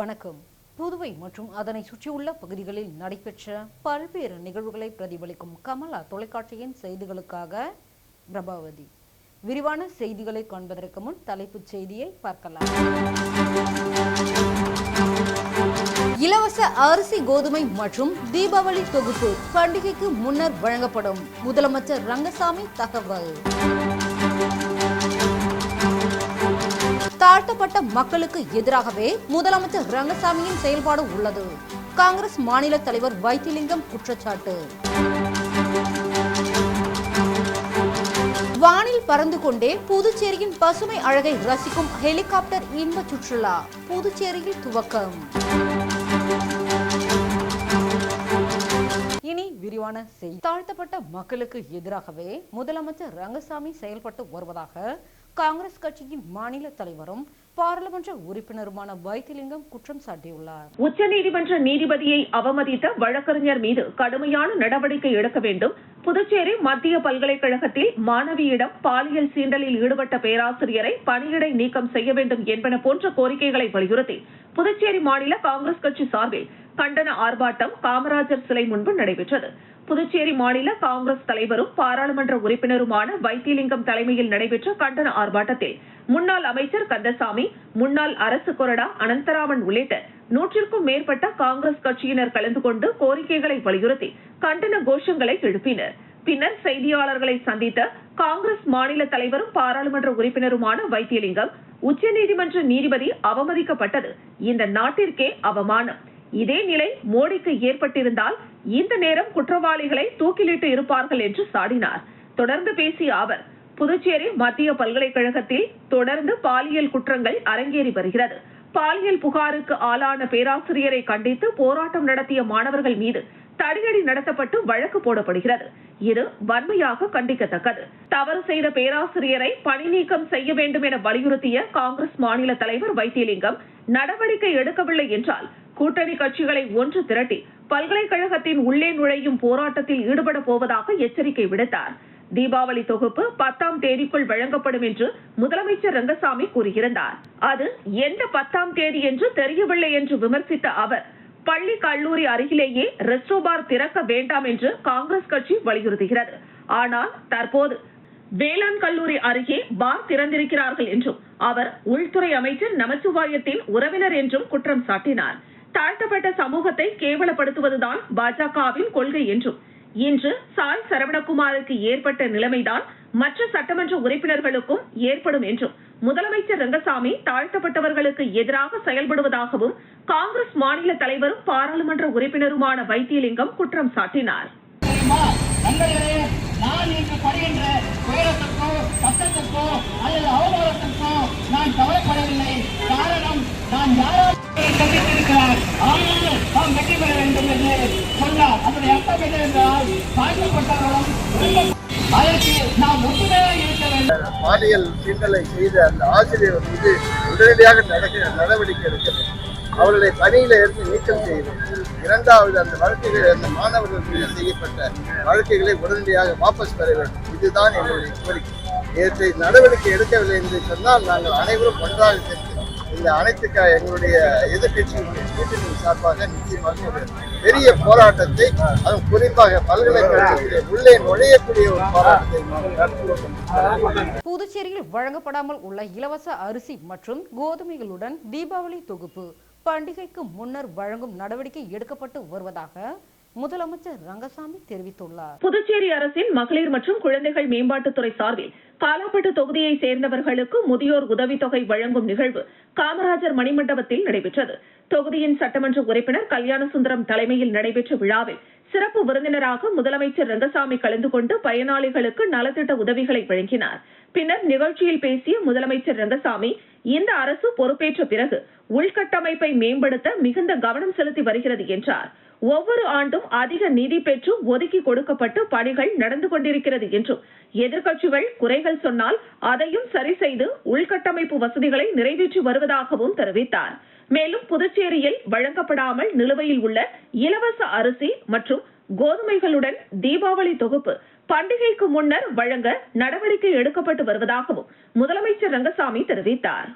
வணக்கம். புதுவை மற்றும் அதனை சுற்றியுள்ள பகுதிகளில் நடைபெற்ற பல்வேறு நிகழ்வுகளை பிரதிபலிக்கும் கமலா தொலைக்காட்சியின் செய்திகளுக்காக பிரபாவதி. விரிவான செய்திகளை காண்பதற்கு முன் தலைப்புச் செய்தியை பார்க்கலாம். இலவச அரிசி கோதுமை மற்றும் தீபாவளி தொகுப்பு பண்டிகைக்கு முன்னர் வழங்கப்படும். முதலமைச்சர் ரங்கசாமி தகவல். தாழ்த்தப்பட்ட மக்களுக்கு எதிராகவே முதலமைச்சர் ரங்கசாமியின் செயல்பாடு உள்ளது. காங்கிரஸ் மாநில தலைவர் வைத்திலிங்கம் குற்றச்சாட்டு. வானில் பறந்து கொண்டே புதுச்சேரியின் பசுமை அழகை ரசிக்கும் ஹெலிகாப்டர் இன்ப சுற்றுலா புதுச்சேரியில் துவக்கம். இனி விரிவான செய்தி. தாழ்த்தப்பட்ட மக்களுக்கு எதிராகவே முதலமைச்சர் ரங்கசாமி செயல்பட்டு வருவதாக காங்கிரஸ் கட்சியின் மாநில தலைவரும் பாராளுமன்ற உறுப்பினருமான வைத்திலிங்கம் குற்றம் சாட்டியுள்ளார். உச்சநீதிமன்ற நீதிபதியை அவமதித்த வழக்கறிஞர் மீது கடுமையான நடவடிக்கை எடுக்க வேண்டும். புதுச்சேரி மத்திய பல்கலைக்கழகத்தில் மாணவியிடம் பாலியல் சீண்டலில் ஈடுபட்ட பேராசிரியரை பணியிடை நீக்கம் செய்ய வேண்டும் என்பன போன்ற கோரிக்கைகளை வலியுறுத்தி புதுச்சேரி மாநில காங்கிரஸ் கட்சி சார்பில் கண்டன ஆர்ப்பாட்டம் காமராஜர் சிலை முன்பு நடைபெற்றது. புதுச்சேரி மாநில காங்கிரஸ் தலைவரும் பாராளுமன்ற உறுப்பினருமான வைத்திலிங்கம் தலைமையில் நடைபெற்ற கண்டன ஆர்ப்பாட்டத்தில் முன்னாள் அமைச்சர் கந்தசாமி முன்னாள் அரசு கொறடா அனந்தராமன் உள்ளிட்ட நூற்றிற்கும் மேற்பட்ட காங்கிரஸ் கட்சியினர் கலந்து கொண்டு கோரிக்கைகளை வலியுறுத்தி கண்டன கோஷங்களை எழுப்பினர். பின்னர் செய்தியாளர்களை சந்தித்த காங்கிரஸ் மாநில தலைவரும் பாராளுமன்ற உறுப்பினருமான வைத்தியலிங்கம் உச்சநீதிமன்ற நீதிபதி அவமதிக்கப்பட்டது. இந்த நாட்டிற்கே அவமானம். இதே நிலை மோடிக்கு ஏற்பட்டிருந்தால் இந்த நேரம் குற்றவாளிகளை தூக்கிலிட்டு இருப்பார்கள் என்று சாடினார். தொடர்ந்து பேசிய அவர் புதுச்சேரி மத்திய பல்கலைக்கழகத்தில் தொடர்ந்து பாலியல் குற்றங்கள் அரங்கேறி வருகிறது. பாலியல் புகாருக்கு ஆளான பேராசிரியரை கண்டித்து போராட்டம் நடத்திய மாணவர்கள் மீது தடியடி நடத்தப்பட்டு வழக்கு போடப்படுகிறது. இது வன்மையாக கண்டிக்கத்தக்கது. தவறு செய்த பேராசிரியரை பணி நீக்கம் செய்ய வேண்டும் என வலியுறுத்திய காங்கிரஸ் மாநில தலைவர் வைத்தியலிங்கம் நடவடிக்கை எடுக்கவில்லை என்றால் கூட்டணி கட்சிகளை ஒன்று திரட்டி பல்கலைக்கழகத்தின் உள்ளே நுழையும் போராட்டத்தில் ஈடுபட போவதாக எச்சரிக்கை விடுத்தார். தீபாவளி தொகுப்பு பத்தாம் தேதிக்குள் வழங்கப்படும் என்று முதலமைச்சர் ரங்கசாமி கூறியிருந்தார். அது எந்த பத்தாம் தேதி என்று தெரியவில்லை என்று விமர்சித்த அவர் பள்ளி கல்லூரி அருகிலேயே ரெஸ்டோ பார் திறக்க வேண்டாம் என்று காங்கிரஸ் கட்சி வலியுறுத்துகிறது. ஆனால் தற்போது வேளாண் கல்லூரி அருகே பார் திறந்திருக்கிறார்கள் என்றும் அவர் உள்துறை அமைச்சர் நமச்சிவாயத்தின் உறவினர் என்றும் குற்றம் சாட்டினார். தாழ்த்தப்பட்ட சமூகத்தை கேவலப்படுத்துவதுதான் பாஜகவின் கொள்கை என்றும் இன்று சாய் சரவணகுமாருக்கு ஏற்பட்ட நிலைமைதான் மற்ற சட்டமன்ற உறுப்பினர்களுக்கும் ஏற்படும் என்றும் முதலமைச்சர் ரங்கசாமி தாழ்த்தப்பட்டவர்களுக்கு எதிராக செயல்படுவதாகவும் காங்கிரஸ் மாநில தலைவரும் பாராளுமன்ற உறுப்பினருமான வைத்தியலிங்கம் குற்றம் சாட்டினார். நான் படுகின்ற துயரத்திற்கோ கஷ்டத்திற்கோ அல்லது அவமானத்திற்கோ நான் கவலைப்படவில்லை. காரணம் நான் யாரும் சந்தித்திருக்கிறார் ஆனால் நாம் வெற்றி பெற வேண்டும் என்று சொன்னார் அதனுடைய அர்த்தம் தாழ்த்தப்பட்டவர்களும் அதற்கு நாம் ஒற்றுமையாக இருக்க வேண்டும் பாலியல் சீண்டலை செய்த அந்த ஆசிரியர் மீது உடனடியாக நடக்க நடவடிக்கை எடுக்கிறது. அவருடைய அவர்களை பணியில இருந்து நீக்கம் செய்ய இரண்டாவது அந்த வழக்குகள் அந்த மாணவர்கள் மீது செய்யப்பட்ட வழக்குகளை உடனடியாக வாபஸ் பெற வேண்டும். இதுதான் எங்களுடைய கோரிக்கை. இவற்றை நடவடிக்கை எடுக்கவில்லை என்று சொன்னால் நாங்கள் அனைவரும் ஒன்றாக சேர்த்து இந்த அனைத்து எங்களுடைய எதிர்கட்சிகளுடைய கூட்டணி சார்பாக நிச்சயமாக ஒரு பெரிய போராட்டத்தை அதுவும் குறிப்பாக பல்கலைக்கழகத்திலே உள்ளே நுழையக்கூடிய ஒரு போராட்டத்தை புதுச்சேரியில் வழங்கப்படாமல் உள்ள இலவச அரிசி மற்றும் கோதுமைகளுடன் தீபாவளி தொகுப்பு பண்டிகைக்கு முன்னர் வழங்கும் நடவடிக்கை எடுக்கப்பட்டு வருவதாக முதலமைச்சர் ரங்கசாமி தெரிவித்துள்ளார். புதுச்சேரி அரசின் மகளிர் மற்றும் குழந்தைகள் மேம்பாட்டுத்துறை சார்பில் காலாப்பட்டு தொகுதியை சேர்ந்தவர்களுக்கு முதியோர் உதவித்தொகை வழங்கும் நிகழ்வு காமராஜர் மணிமண்டபத்தில் நடைபெற்றது. தொகுதியின் சட்டமன்ற உறுப்பினர் கல்யாணசுந்தரம் தலைமையில் நடைபெற்ற விழாவில் சிறப்பு விருந்தினராக முதலமைச்சர் ரங்கசாமி கலந்து கொண்டு பயனாளிகளுக்கு நலத்திட்ட உதவிகளை வழங்கினார். பின்னர் நிகழ்ச்சியில் பேசிய முதலமைச்சர் ரங்கசாமி இந்த அரசு பொறுப்பேற்ற பிறகு உள்கட்டமைப்பை மேம்படுத்த மிகுந்த கவனம் செலுத்தி வருகிறது என்றார். ஒவ்வொரு ஆண்டும் அதிக நிதி பெற்று ஒதுக்கி கொடுக்கப்பட்டு பணிகள் நடந்து கொண்டிருக்கிறது என்றும் எதிர்க்கட்சிகள் குறைகள் சொன்னால் அதையும் சரி செய்து உள்கட்டமைப்பு வசதிகளை நிறைவேற்றி வருவதாகவும் தெரிவித்தார். மேலும் புதுச்சேரியில் வழங்கப்படாமல் நிலுவையில் உள்ள இலவச அரிசி மற்றும் கோதுமைகளுடன் தீபாவளி தொகுப்பு பண்டிகைக்கு முன்னர் வழங்க நடவடிக்கை எடுக்கப்பட்டு வருவதாகவும் முதலமைச்சர் ரங்கசாமி தெரிவித்தார்.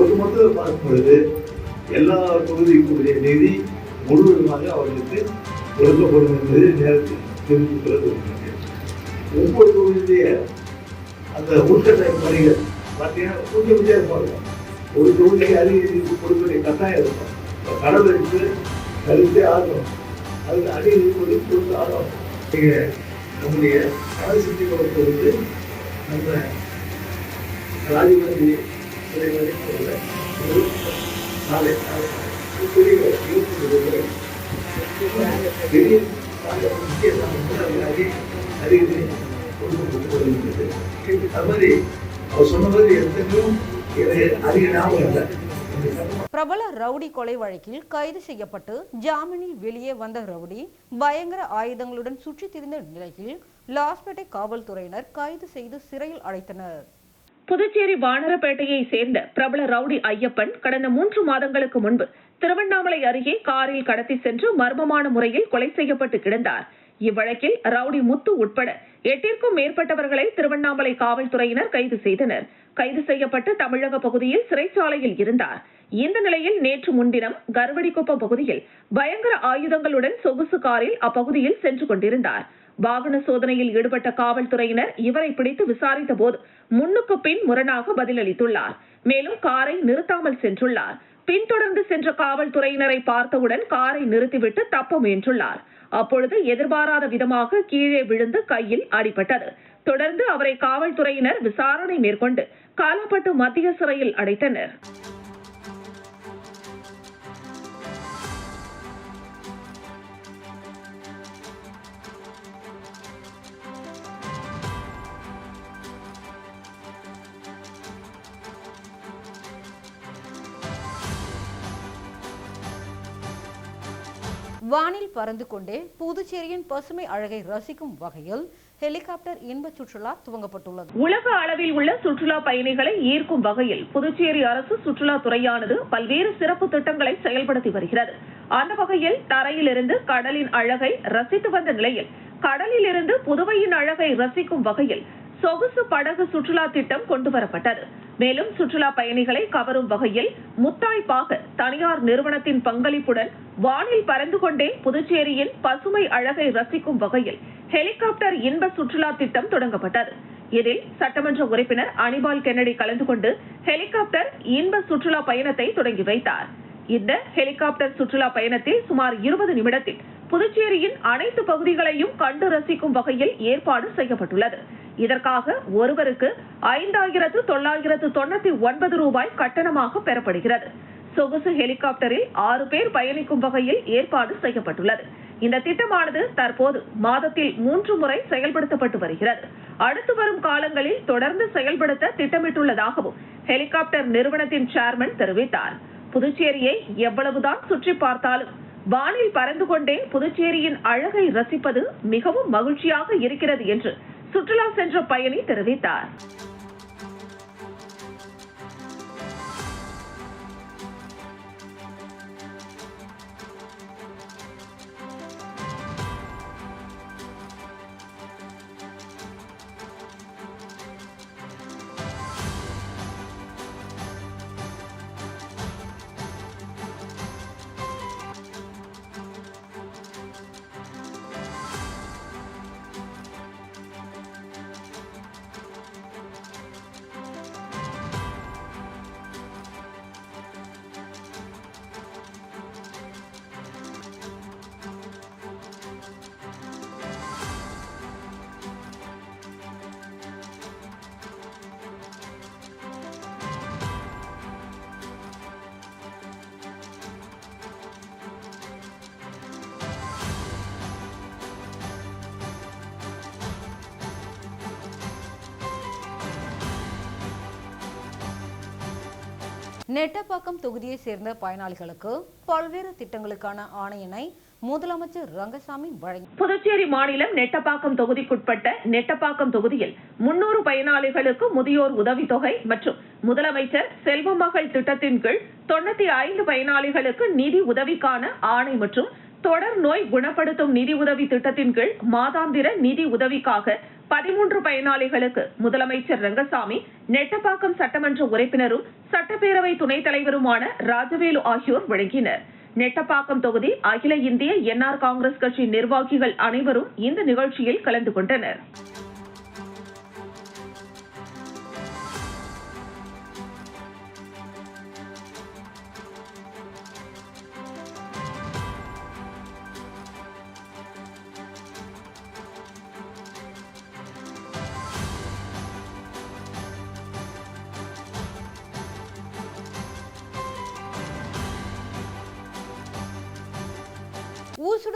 ஒட்டுமொத்த பார்க்கும் பொழுது எல்லா தொகுதிக்குரிய நிதி முழுவதுமாக அவர்களுக்கு கொடுக்கப்படும் என்பதை நேரத்தில் தெரிவித்துக் ஒவ்வொரு தொகுதியிலேய அந்த உள்கட்டமைப்பு பணிகள் பார்த்தீங்கன்னா கொஞ்சம் வித்தியாசமாக இருக்கும். ஒரு தொகுதிக்கு அதிக நிதி கொடுக்கக்கூடிய கட்டாயம் இருக்கும். இப்போ கடல் எடுத்து கழித்தே ஆகணும். அதுக்கு அதிக நிதி கொடுத்து கொடுத்து ஆகணும். நீங்கள் நம்முடைய அரசு கொடுத்து வந்து நம்ம ராஜீவ்காந்தி சிலை வரை ஒரு பிரபல ரவுடி கொலை வழக்கில் கைது செய்யப்பட்டு ஜாமீனில் வெளியே வந்த ரவுடி பயங்கர ஆயுதங்களுடன் சுற்றித் திரிந்த நிலையில் லாஸ்பேட்டை காவல்துறையினர் கைது செய்து சிறையில் அடைத்தனர். புதுச்சேரி வானரப்பேட்டையை சேர்ந்த பிரபல ரவுடி ஐயப்பன் கடந்த மூன்று மாதங்களுக்கு முன்பு திருவண்ணாமலை அருகே காரில் கடத்தி சென்று மர்மமான முறையில் கொலை செய்யப்பட்டு கிடந்தார். இவ்வழக்கில் ரவுடி முத்து உட்பட எட்டிற்கும் மேற்பட்டவர்களை திருவண்ணாமலை காவல்துறையினர் கைது செய்தனர். கைது செய்யப்பட்டு தமிழக பகுதியில் சிறைச்சாலையில் இருந்தார். இந்த நிலையில் நேற்று முன்தினம் கருவடிக்குப்பம் பகுதியில் பயங்கர ஆயுதங்களுடன் சொகுசு காரில் அப்பகுதியில் சென்று கொண்டிருந்தார். வாகன சோதனையில் ஈடுபட்ட காவல்துறையினர் இவரை பிடித்து விசாரித்த போது முன்னுக்கு பின் முரணாக பதிலளித்துள்ளார். மேலும் காரை நிறுத்தாமல் சென்றுள்ளார். பின்தொடர்ந்து சென்ற காவல்துறையினரை பார்த்தவுடன் காரை நிறுத்திவிட்டு தப்ப முயன்றுள்ளார். அப்பொழுது எதிர்பாராத விதமாக கீழே விழுந்து கையில் அடிபட்டது. தொடர்ந்து அவரை காவல்துறையினர் விசாரணை மேற்கொண்டு காலப்பட்டு மத்திய சிறையில் அடைத்தனர். வானில் பறந்து கொண்டே புதுச்சேரியின் பசுமை அழகை ரசிக்கும் வகையில் ஹெலிகாப்டர் இன்ப சுற்றுலா துவங்கப்பட்டுள்ளது. உலக அளவில் உள்ள சுற்றுலா பயணிகளை ஈர்க்கும் வகையில் புதுச்சேரி அரசு சுற்றுலா துறையானது பல்வேறு சிறப்பு திட்டங்களை செயல்படுத்தி வருகிறது. அந்த வகையில் தரையிலிருந்து கடலின் அழகை ரசித்து வந்த நிலையில் கடலில் இருந்து புதுவையின் அழகை ரசிக்கும் வகையில் சொகுசு படகு சுற்றுலா திட்டம் கொண்டுவரப்பட்டது. மேலும் சுற்றுலா பயணிகளை கவரும் வகையில் முத்தாய்ப்பாக தனியார் நிறுவனத்தின் பங்களிப்புடன் வானில் பறந்து கொண்டே புதுச்சேரியின் பசுமை அழகை ரசிக்கும் வகையில் ஹெலிகாப்டர் இன்ப சுற்றுலா திட்டம் தொடங்கப்பட்டது. இதில் சட்டமன்ற உறுப்பினர் அனிபால் கென்னடி கலந்து கொண்டு ஹெலிகாப்டர் இன்ப சுற்றுலா பயணத்தை தொடங்கி வைத்தார். இந்த ஹெலிகாப்டர் சுற்றுலா பயணத்தில் சுமார் இருபது நிமிடத்தில் புதுச்சேரியின் அனைத்து பகுதிகளையும் கண்டு ரசிக்கும் வகையில் ஏற்பாடு செய்யப்பட்டுள்ளது. இதற்காக ஒருவருக்கு ஐந்தாயிரத்து தொள்ளாயிரத்து தொண்ணூத்தி ஒன்பது ரூபாய் கட்டணமாக பெறப்படுகிறது. சொகுசு ஹெலிகாப்டரில் ஆறு பேர் பயணிக்கும் வகையில் ஏற்பாடு செய்யப்பட்டுள்ளது. இந்த திட்டமானது தற்போது மாதத்தில் மூன்று முறை செயல்படுத்தப்பட்டு வருகிறது. அடுத்து வரும் காலங்களில் தொடர்ந்து செயல்படுத்த திட்டமிட்டுள்ளதாகவும் ஹெலிகாப்டர் நிறுவனத்தின் சேர்மன் தெரிவித்தார். புதுச்சேரியை எவ்வளவுதான் சுற்றி பார்த்தாலும் வானில் பறந்து கொண்டே புதுச்சேரியின் அழகை ரசிப்பது மிகவும் மகிழ்ச்சியாக இருக்கிறது என்று சுற்றுலா சென்ற பயணி தெரிவித்தார். நெட்டப்பாக்கம் தொகுதியை சேர்ந்த பயனாளிகளுக்கு பல்வேறு திட்டங்களுக்கான ஆணையினை முதலமைச்சர் ரங்கசாமி வழங்கி புதுச்சேரி மாநிலம் நெட்டப்பாக்கம் தொகுதிக்குட்பட்ட நெட்டப்பாக்கம் தொகுதியில் முன்னூறு பயனாளிகளுக்கு முதியோர் உதவித்தொகை மற்றும் முதலமைச்சர் செல்வ மகள் திட்டத்தின் கீழ் தொண்ணூத்தி ஐந்து பயனாளிகளுக்கு நிதி உதவிக்கான ஆணை மற்றும் தொடர் நோய் குணப்படுத்தும் நிதி உதவி திட்டத்தின் கீழ் மாதாந்திர நிதி உதவிக்காக பதிமூன்று பயனாளிகளுக்கு முதலமைச்சர் ரங்கசாமி நெட்டப்பாக்கம் சட்டமன்ற உறுப்பினரும் சட்டப்பேரவை துணைத் தலைவருமான ராஜவேலு ஆகியோர் வழங்கினர். நெட்டப்பாக்கம் தொகுதி அகில இந்திய என்ஆர் காங்கிரஸ் கட்சி நிர்வாகிகள் அனைவரும் இந்த நிகழ்ச்சியில் கலந்து கொண்டனர்.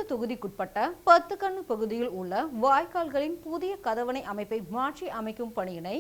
ஊசுடு தொகுதிக்குட்பட்ட பத்துக்கண்ணு பகுதியில் உள்ள வாய்க்கால்களின் புதிய கதவணை அமைப்பை மாற்றி அமைக்கும் பணியினை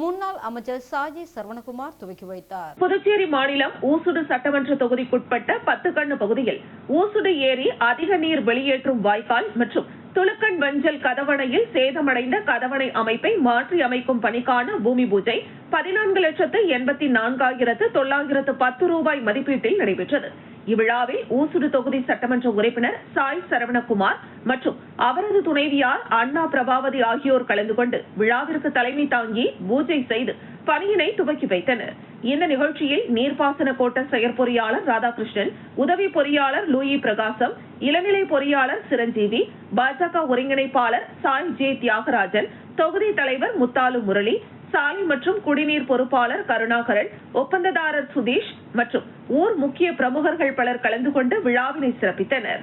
முன்னாள் அமைச்சர் சாஜி சரவணகுமார் துவக்கி வைத்தார். புதுச்சேரி மாநிலம் ஊசுடு சட்டமன்ற தொகுதிக்குட்பட்ட பத்துக்கண்ணு பகுதியில் ஊசுடு ஏரி அதிக நீர் வெளியேற்றும் வாய்க்கால் மற்றும் துலுக்கன் வஞ்சல் கதவணையில் சேதமடைந்த கதவணை அமைப்பை மாற்றி அமைக்கும் பணிக்கான பூமி பூஜை பதினான்கு லட்சத்து எண்பத்தி நான்காயிரத்து தொள்ளாயிரத்து பத்து ரூபாய் மதிப்பீட்டில் நடைபெற்றது. இவ்விழாவில் ஊசுடு தொகுதி சட்டமன்ற உறுப்பினர் சாய் சரவணகுமார் மற்றும் அவரது துணைவியார் அண்ணா பிரபாவதி ஆகியோர் கலந்து கொண்டு விழாவிற்கு தலைமை தாங்கி பூஜை செய்து பணியினை துவக்கி வைத்தனர். இந்த நிகழ்ச்சியில் நீர்ப்பாசன கோட்ட செயற்பொறியாளர் ராதாகிருஷ்ணன் உதவி பொறியாளர் லூயி பிரகாசம் இளநிலை பொறியாளர் சிரஞ்சீவி பாஜக ஒருங்கிணைப்பாளர் சாய் ஜே தியாகராஜன் தொகுதி தலைவர் முத்தாலு முரளி சாலை மற்றும் குடிநீர் பொறுப்பாளர் கருணாகரன் ஒப்பந்ததாரர் சுதீஷ் மற்றும் ஊர் முக்கிய பிரமுகர்கள் பலர் கலந்து கொண்டு விழாவினை சிறப்பித்தனர்.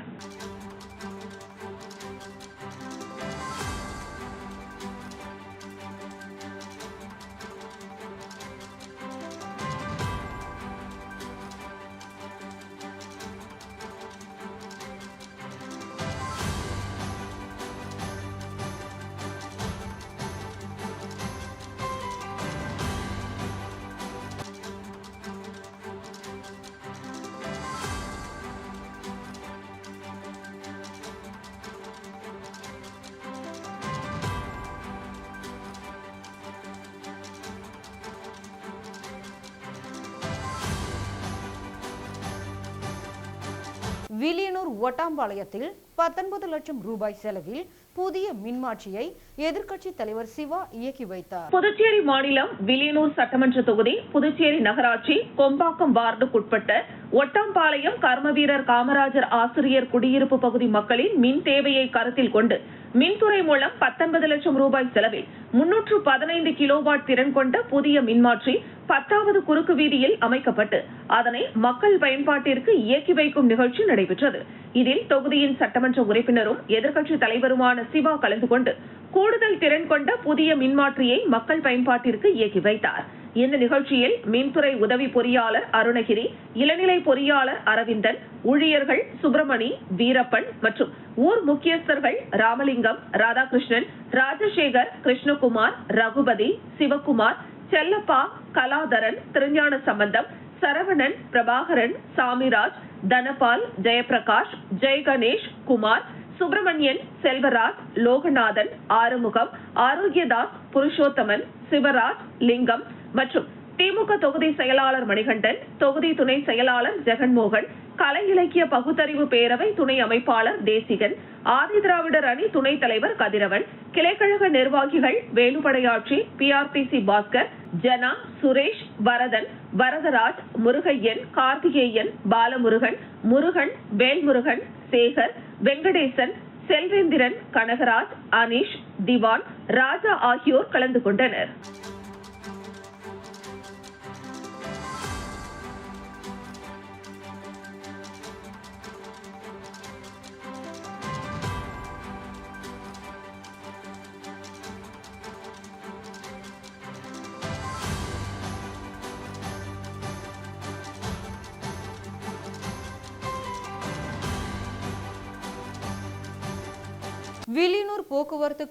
வில்லியனூர் ஒட்டாம்பாளையத்தில் பத்தொன்பது லட்சம் ரூபாய் செலவில் புதிய மின்மாற்றியை எதிர்க்கட்சி தலைவர் சிவா இயக்கி வைத்தார். புதுச்சேரி மாநிலம் வில்லியனூர் சட்டமன்ற தொகுதி புதுச்சேரி நகராட்சி கொம்பாக்கம் வார்டுக்குட்பட்ட ஒட்டாம்பாளையம் கர்மவீரர் காமராஜர் ஆசிரியர் குடியிருப்பு பகுதி மக்களின் மின் தேவையை கருத்தில் கொண்டு மின்துறை மூலம் பத்தொன்பது லட்சம் ரூபாய் செலவில் முன்னூற்று பதினைந்து கிலோவாட் திறன் கொண்ட புதிய மின்மாற்றி பத்தாவது குறுக்கு வீதியில் அமைக்கப்பட்டு அதனை மக்கள் பயன்பாட்டிற்கு இயக்கி வைக்கும் நிகழ்ச்சி நடைபெற்றது. இதில் தொகுதியின் சட்டமன்ற உறுப்பினரும் எதிர்க்கட்சி தலைவருமான சிவா கலந்து கொண்டு கூடுதல் திறன் கொண்ட புதிய மின்மாற்றியை மக்கள் பயன்பாட்டிற்கு இயக்கி வைத்தார். இந்த நிகழ்ச்சியில் மின்துறை உதவி பொறியாளர் அருணகிரி இளநிலை பொறியாளர் அரவிந்தன் ஊழியர்கள் சுப்பிரமணி வீரப்பன் மற்றும் ஊர் முக்கியஸ்தர்கள் ராமலிங்கம் ராதாகிருஷ்ணன் ராஜசேகர் கிருஷ்ணகுமார் ரகுபதி சிவகுமார் செல்லப்பா கலாதரன் திருஞான சம்பந்தம் சரவணன் பிரபாகரன் சாமிராஜ் தனபால் ஜெயபிரகாஷ் ஜெயகணேஷ் குமார் சுப்பிரமணியன் செல்வராஜ் லோகநாதன் ஆறுமுகம் ஆரோக்கியதாஸ் புருஷோத்தமன் சிவராஜ் லிங்கம் மற்றும் திமுக தொகுதி செயலாளர் மணிகண்டன் தொகுதி துணை செயலாளர் ஜெகன்மோகன் கலை இலக்கிய பகுத்தறிவு பேரவை துணை அமைப்பாளர் தேசிகன் ஆதிதிராவிடர் அணி துணைத் தலைவர் கதிரவன் கிளைக்கழக நிர்வாகிகள் வேலுபடையாட்சி பிஆர்டிசி பாஸ்கர் ஜனா சுரேஷ் வரதன் வரதராஜ் முருகையன் கார்த்திகேயன் பாலமுருகன் முருகன் வேல்முருகன் சேகர் வெங்கடேசன் செல்வேந்திரன் கனகராஜ் அனீஷ் திவான் ராஜா ஆகியோர் கலந்து கொண்டனர்.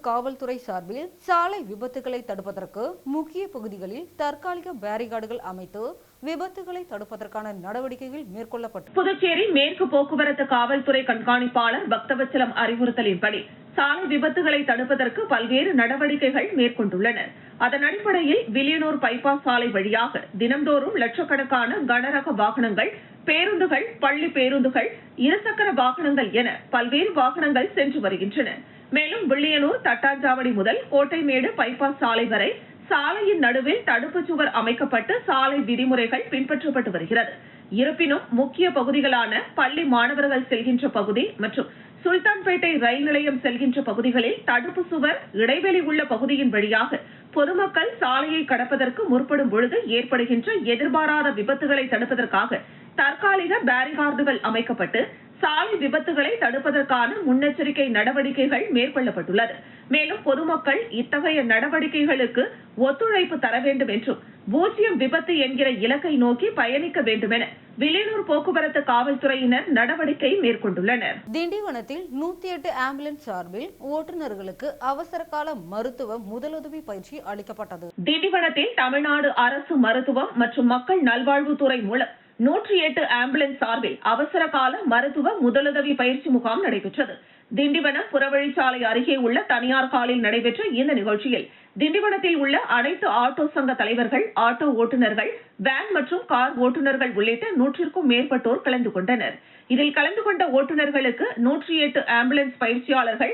காவல்துறை சார்பில் சாலை விபத்துகளை தடுப்பதற்கு முக்கிய பகுதிகளில் தற்காலிக பேரிகார்டுகள் அமைத்து விபத்துகளை தடுப்பதற்கான நடவடிக்கைகள் மேற்கொள்ளப்பட்டு புதுச்சேரி மேற்கு போக்குவரத்து காவல்துறை கண்காணிப்பாளர் பக்தவச்சலம் அறிவுறுத்தலின்படி சாலை விபத்துகளை தடுப்பதற்கு பல்வேறு நடவடிக்கைகள் மேற்கொண்டுள்ளனர் அதன் அடிப்படையில் வில்லியனூர் பைபாஸ் சாலை வழியாக தினம்தோறும் லட்சக்கணக்கான கனரக வாகனங்கள் பேருந்துகள் பள்ளி பேருந்துகள் இருசக்கர வாகனங்கள் என பல்வேறு வாகனங்கள் சென்று வருகின்றன. மேலும் வில்லியனூர் தட்டாஞ்சாவடி முதல் கோட்டைமேடு பைபாஸ் சாலை வரை சாலையின் நடுவில் தடுப்புச் சுவர் அமைக்கப்பட்டு சாலை விதிமுறைகள் பின்பற்றப்பட்டு வருகிறது. இருப்பினும் முக்கிய பகுதிகளான பள்ளி மாணவர்கள் செல்கின்ற பகுதி மற்றும் சுல்தான்பேட்டை ரயில் நிலையம் செல்கின்ற பகுதிகளில் தடுப்பு சுவர் இடைவெளி உள்ள பகுதியின் வழியாக பொதுமக்கள் சாலையை கடப்பதற்கு முற்படும் பொழுது ஏற்படுகின்ற எதிர்பாராத விபத்துகளை தடுப்பதற்காக தற்காலிக பேரிகார்டுகள் அமைக்கப்பட்டு சாலை விபத்துகளை தடுப்பதற்கான முன்னெச்சரிக்கை நடவடிக்கைகள் மேற்கொள்ளப்பட்டுள்ளது. மேலும் பொதுமக்கள் இத்தகைய நடவடிக்கைகளுக்கு ஒத்துழைப்பு தர வேண்டும் என்றும் பூஜ்ஜியம் விபத்து என்கிற இலக்கை நோக்கி பயணிக்க வேண்டும் என வில்லியனூர் போக்குவரத்து காவல்துறையினர் நடவடிக்கை மேற்கொண்டுள்ளனர். திண்டிவனத்தில் நூத்தி எட்டு ஆம்புலன்ஸ் சார்பில் ஓட்டுநர்களுக்கு அவசர கால மருத்துவ முதலுதவி பயிற்சி அளிக்கப்பட்டது. திண்டிவனத்தில் தமிழ்நாடு அரசு மருத்துவம் மற்றும் மக்கள் நல்வாழ்வுத்துறை மூலம் நூற்றி எட்டு ஆம்புலன்ஸ் சார்பில் அவசர கால மருத்துவ முதலுதவி பயிற்சி முகாம் நடைபெற்றது. திண்டிவனம் புறவழிச்சாலை அருகே உள்ள தனியார் காலில் நடைபெற்ற இந்த நிகழ்ச்சியில் திண்டிவனத்தில் உள்ள அனைத்து ஆட்டோ சங்க தலைவர்கள் ஆட்டோ ஓட்டுநர்கள் வேன் மற்றும் கார் ஓட்டுநர்கள் உள்ளிட்ட நூற்றிற்கும் மேற்பட்டோர் கலந்து கொண்டனர். இதில் கலந்து கொண்ட ஓட்டுநர்களுக்கு நூற்றி எட்டு ஆம்புலன்ஸ் பயிற்சியாளர்கள்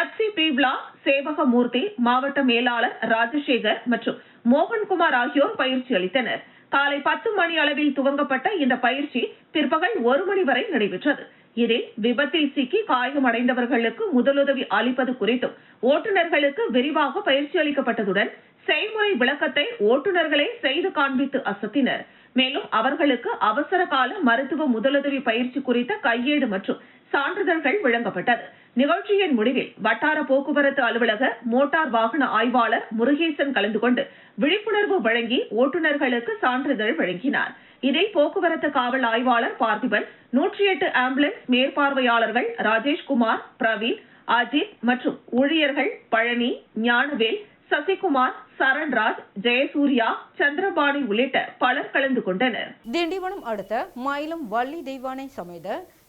எஃப் சி பீவ்லா சேவகமூர்த்தி மாவட்ட மேலாளர் ராஜசேகர் மற்றும் மோகன்குமார் ஆகியோர் பயிற்சி அளித்தனர். காலை பத்து மணி அளவில் துவங்கப்பட்ட இந்த பயிற்சி பிற்பகல் ஒரு மணி வரை நடைபெற்றது. இதில் விபத்தில் சிக்கி காயமடைந்தவர்களுக்கு முதலுதவி அளிப்பது குறித்தும் ஓட்டுநர்களுக்கு விரிவாக பயிற்சி அளிக்கப்பட்டதுடன் செய்முறை விளக்கத்தை ஓட்டுநர்களே செய்து காண்பித்து அசத்தினர். மேலும் அவர்களுக்கு அவசர கால மருத்துவ முதலுதவி பயிற்சி குறித்த கையேடு மற்றும் சான்றிதழ்கள் வழங்கப்பட்டது. நிகழ்ச்சியின் முடிவில் வட்டார போக்குவரத்து அலுவலக மோட்டார் வாகன ஆய்வாளர் முருகேசன் கலந்து கொண்டு விழிப்புணர்வு வழங்கி ஓட்டுநர்களுக்கு சான்றிதழ் வழங்கினார். இதை போக்குவரத்து காவல் ஆய்வாளர் பார்த்திபன் நூற்றி எட்டு ஆம்புலன்ஸ் மேற்பார்வையாளர்கள் ராஜேஷ்குமார் பிரவீன் அஜித் மற்றும் ஊழியர்கள் பழனி ஞானவேல் சசிகுமார் சரண்ராஜ் ஜெயசூர்யா சந்திரபாணி உள்ளிட்ட பலர் கலந்து கொண்டனர். திண்டிவனம் அடுத்த மயிலம் வள்ளி தெய்வானை சமேத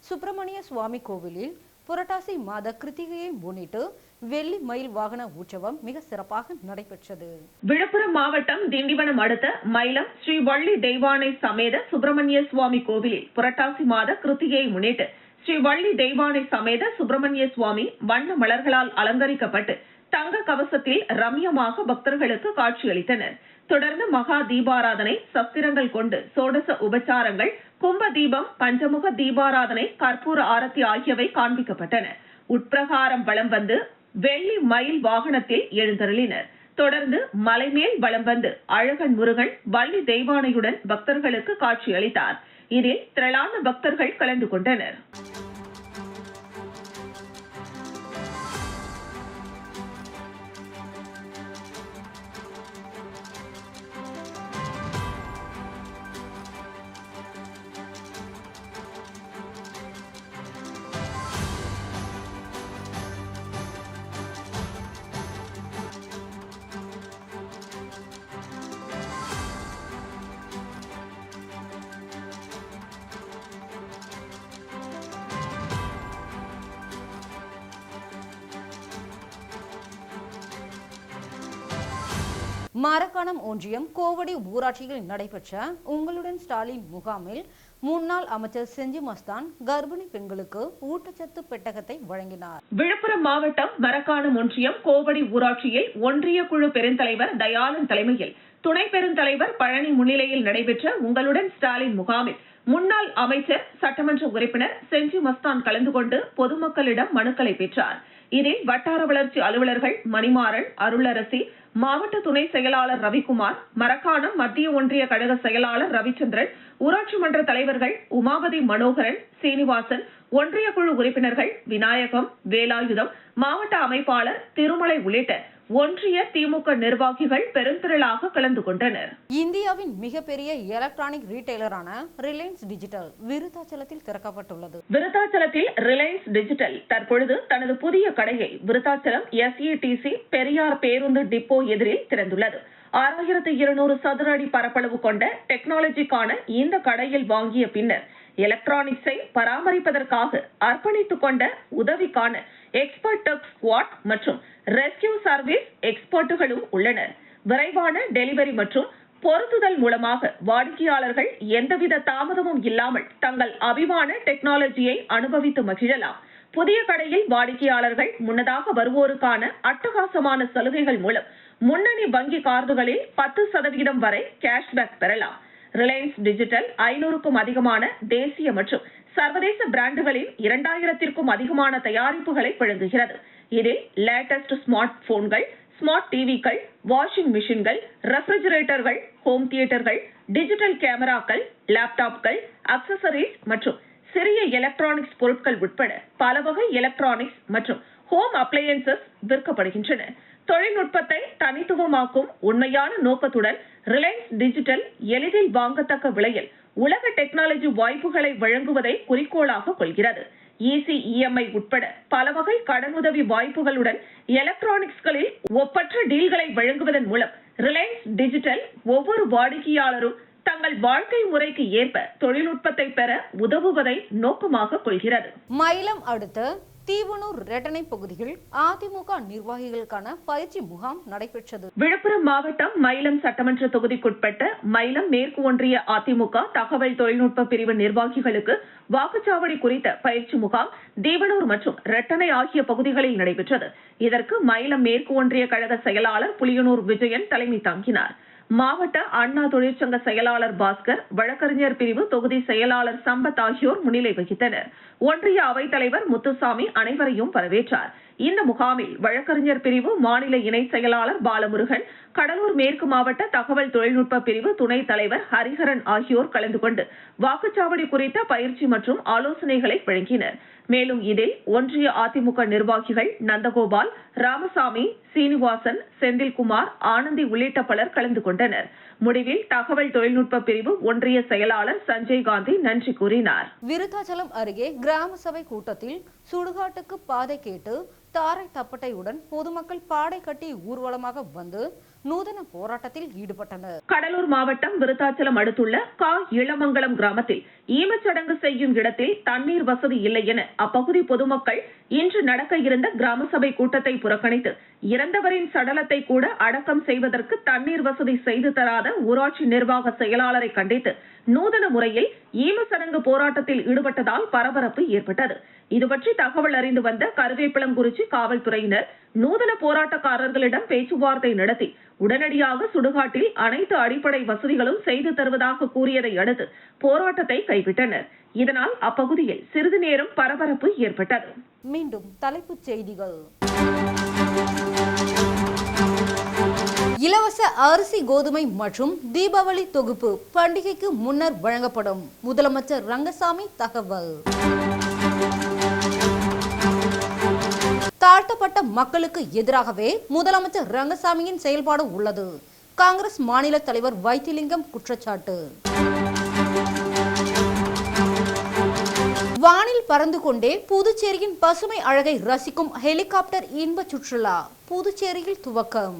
சுப்பிரமணிய சுவாமி கோவிலில் புரட்டாசி மாத கிருத்திகையை முன்னிட்டு வெள்ளி மயில் வாகன உற்சவம் மிக சிறப்பாக நடைபெற்றது. விழுப்புரம் மாவட்டம் திண்டிவனம் அடுத்த மயிலம் ஸ்ரீ வள்ளி தெய்வானை சமேத சுப்பிரமணிய சுவாமி கோவிலில் புரட்டாசி மாத கிருத்திகையை முன்னிட்டு ஸ்ரீ வள்ளி தெய்வானை சமேத சுப்பிரமணிய சுவாமி வண்ண மலர்களால் அலங்கரிக்கப்பட்டு தங்க கவசத்தில் ரம்யமாக பக்தர்களுக்கு காட்சியளித்தனர். தொடர்ந்து மகா தீபாராதனை சஸ்திரங்கள் கொண்டு சோடச உபச்சாரங்கள் கும்ப தீபம் பஞ்சமுக தீபாராதனை கற்பூர ஆரத்தி ஆகியவை காண்பிக்கப்பட்டன. உட்பிரகாரம் வலம் வந்து வெள்ளி மயில் வாகனத்தில் எழுந்தருளினர். தொடர்ந்து மலைமேல் வலம் வந்து அழகன் முருகன் வள்ளி தெய்வானையுடன் பக்தர்களுக்கு காட்சியளித்தார். இதில் திரளான பக்தர்கள் கலந்து கொண்டனர். மரக்காணம் ஒன்றியம் கோவடி ஊராட்சியில் நடைபெற்ற உங்களுடன் ஸ்டாலின் முகாமில் முன்னாள் அமைச்சர் செஞ்சி மஸ்தான் கர்ப்பிணி பெண்களுக்கு ஊட்டச்சத்து பெட்டகத்தை வழங்கினார். விழுப்புரம் மாவட்டம் மரக்காணம் ஒன்றியம் கோவடி ஊராட்சியில் ஒன்றிய குழு பெருந்தலைவர் தயாளன் தலைமையில் துணை பெருந்தலைவர் பழனி முன்னிலையில் நடைபெற்ற உங்களுடன் ஸ்டாலின் முகாமில் முன்னாள் அமைச்சர் சட்டமன்ற உறுப்பினர் செஞ்சி மஸ்தான் கலந்து கொண்டு பொதுமக்களிடம் மனுக்களை பெற்றார். இதில் வட்டார வளர்ச்சி அலுவலர்கள் மணிமாறன் அருளரசி மாவட்ட துணை செயலாளர் ரவிக்குமார் மரக்காணம் மத்திய ஒன்றிய கழக செயலாளர் ரவிச்சந்திரன் ஊராட்சி மன்ற தலைவர்கள் உமாபதி மனோகரன் சீனிவாசன் ஒன்றிய குழு உறுப்பினர்கள் விநாயகம் வேலாயுதம் மாவட்ட அமைப்பாளர் திருமலை உள்ளிட்ட ஒன்றிய திமுக நிர்வாகிகள் பெருந்திரளாக கலந்து கொண்டனர். இந்தியாவின் மிகப்பெரிய எலக்ட்ரானிக் ரீட்டைலரான ரிலையன்ஸ் டிஜிட்டல் விருத்தாச்சலத்தில் திறக்கப்பட்டுள்ளது. விருத்தாச்சலத்தில் ரிலையன்ஸ் டிஜிட்டல் தற்பொழுது தனது புதிய கடையை விருத்தாச்சலம் எஸ்இடிசி பெரியார் பேருந்து டிப்போ எதிரில் திறந்துள்ளது. ஆறாயிரத்து இருநூறு சதுர அடி பரப்பளவு கொண்ட டெக்னாலஜிக்கான இந்த கடையில் வாங்கிய பின்னர் எலக்ட்ரானிக்ஸை பராமரிப்பதற்காக அர்ப்பணித்துக் கொண்ட உதவிக்கான எக்ஸ்பர்ட் டெக் ஸ்குவாட் மற்றும் ரெஸ்கியூ சர்வீஸ் எக்ஸ்பர்ட்டுகளும் உள்ளனர். விரைவான டெலிவரி மற்றும் பொருத்துதல் மூலமாக வாடிக்கையாளர்கள் எந்தவித தாமதமும் இல்லாமல் தங்கள் அபிமான டெக்னாலஜியை அனுபவித்து மகிழலாம். புதிய கடையில் வாடிக்கையாளர்கள் முன்னதாக வருவோருக்கான அட்டகாசமான சலுகைகள் மூலம் முன்னணி வங்கி கார்டுகளில் பத்து சதவிகிதம் வரை கேஷ்பேக் பெறலாம். ரிலையன்ஸ் டிஜிட்டல் ஐநூறுக்கும் அதிகமான தேசிய மற்றும் சர்வதேச பிராண்டுகளில் இரண்டாயிரத்திற்கும் அதிகமான தயாரிப்புகளை வழங்குகிறது. இதில் லேட்டஸ்ட் ஸ்மார்ட் போன்கள் ஸ்மார்ட் டிவிக்கள் வாஷிங் மிஷின்கள் ரெஃப்ரிஜரேட்டர்கள் ஹோம் தியேட்டர்கள் டிஜிட்டல் கேமராக்கள் லேப்டாப்கள் அக்சசரிஸ் மற்றும் சிறிய எலக்ட்ரானிக்ஸ் பொருட்கள் உட்பட பல வகை எலக்ட்ரானிக்ஸ் மற்றும் ஹோம் அப்ளையன்சஸ் விற்கப்படுகின்றன. தொழில்நுட்பத்தை தனித்துவமாக்கும் உண்மையான நோக்கத்துடன் ரிலையன்ஸ் டிஜிட்டல் எளிதில் வாங்கத்தக்க விலையில் உலக டெக்னாலஜி வாய்ப்புகளை வழங்குவதை குறிக்கோளாக கொள்கிறது. ஈசி இஎம்ஐ உட்பட பல வகை கடனுதவி வாய்ப்புகளுடன் எலக்ட்ரானிக்ஸ்களில் ஒப்பற்ற டீல்களை வழங்குவதன் மூலம் ரிலையன்ஸ் டிஜிட்டல் ஒவ்வொரு வாடிக்கையாளரும் தங்கள் வாழ்க்கை முறைக்கு ஏற்ப தொழில்நுட்பத்தை பெற உதவுவதை நோக்கமாக கொள்கிறது. மயிலம் அடுத்து தீவனூர் ரெட்டனை பகுதியில் அதிமுக நிர்வாகிகளுக்கான பயிற்சி முகாம் நடைபெற்றது. விழுப்புரம் மாவட்டம் மயிலம் சட்டமன்ற தொகுதிக்குட்பட்ட மயிலம் மேற்கு ஒன்றிய அதிமுக தகவல் தொழில்நுட்ப பிரிவு நிர்வாகிகளுக்கு வாக்குச்சாவடி குறித்த பயிற்சி முகாம் தீவனூர் மற்றும் ரெட்டனை ஆகிய பகுதிகளில் நடைபெற்றது. இதற்கு மயிலம் மேற்கு ஒன்றிய கழக செயலாளர் புலியனூர் விஜயன் தலைமை தாங்கினார். மாவட்ட அண்ணா தொழிற்சங்க செயலாளர் பாஸ்கர் வழக்கறிஞர் பிரிவு தொகுதி செயலாளர் சம்பத் ஆகியோர் முன்னிலை வகித்தனர். ஒன்றிய அவைத்தலைவர் முத்துசாமி அனைவரையும் வரவேற்றார். இந்த முகாமில் வழக்கறிஞர் பிரிவு மாநில இணை செயலாளர் பாலமுருகன் கடலூர் மேற்கு மாவட்ட தகவல் தொழில்நுட்ப பிரிவு துணைத் தலைவர் ஹரிஹரன் ஆகியோர் கலந்து கொண்டு வாக்குச்சாவடி குறித்த பயிற்சி மற்றும் ஆலோசனைகளை வழங்கினர். மேலும் இதில் ஒன்றிய அதிமுக நிர்வாகிகள் நந்தகோபால் ராமசாமி சீனிவாசன் செந்தில்குமார் ஆனந்தி உள்ளிட்ட பலர் கலந்து கொண்டனர். முடிவில் தகவல் தொழில்நுட்ப பிரிவு ஒன்றிய செயலாளர் சஞ்சய் காந்தி நன்றி கூறினார். விருத்தாச்சலம் அருகே கிராம சபை கூட்டத்தில் சுடுகாட்டுக்கு பாதை கேட்டு தாரை தப்பட்டையுடன் பொதுமக்கள் பாடை கட்டி ஊர்வலமாக வந்து நூதன போராட்டத்தில் ஈடுபட்டனர். கடலூர் மாவட்டம் விருத்தாச்சலம் அடுத்துள்ள கா. இளமங்கலம் கிராமத்தில் ஈமச்சடங்கு செய்யும் இடத்தில் தண்ணீர் வசதி இல்லை என அப்பகுதி பொதுமக்கள் இன்று நடக்க இருந்த கிராம சபை கூட்டத்தை புறக்கணித்து இறந்தவரின் சடலத்தை கூட அடக்கம் செய்வதற்கு தண்ணீர் வசதி செய்து தராத ஊராட்சி நிர்வாக செயலாளரை கண்டித்து நூதன முறையில் ஈமச்சடங்கு போராட்டத்தில் ஈடுபட்டதால் பரபரப்பு ஏற்பட்டது. இதுபற்றி தகவல் அறிந்து வந்த கருவேப்பிலங்குறிச்சி காவல்துறையினர் நூதன போராட்டக்காரர்களிடம் பேச்சுவார்த்தை நடத்தி உடனடியாக சுடுகாட்டில் அனைத்து அடிப்படை வசதிகளும் செய்து தருவதாக கூறியதை அடுத்து போராட்டத்தை கைவிட்டனர். இதனால் அப்பகுதியில் சிறிது நேரம் பரபரப்பு ஏற்பட்டது. மீண்டும் தலைப்புச் செய்திகள். இலவச அரிசி கோதுமை மற்றும் தீபாவளி தொகுப்பு பண்டிகைக்கு முன்னர் வழங்கப்படும். முதலமைச்சர் ரங்கசாமி தகவல். தாழ்த்தப்பட்ட மக்களுக்கு எதிராகவே முதலமைச்சர் ரங்கசாமியின் செயல்பாடு உள்ளது. காங்கிரஸ் மாநில தலைவர் வைத்திலிங்கம் குற்றச்சாட்டு. வானில் பறந்து கொண்டே புதுச்சேரியின் பசுமை அழகை ரசிக்கும் ஹெலிகாப்டர் இன்ப சுற்றுலா. புதுச்சேரியில் துவக்கம்.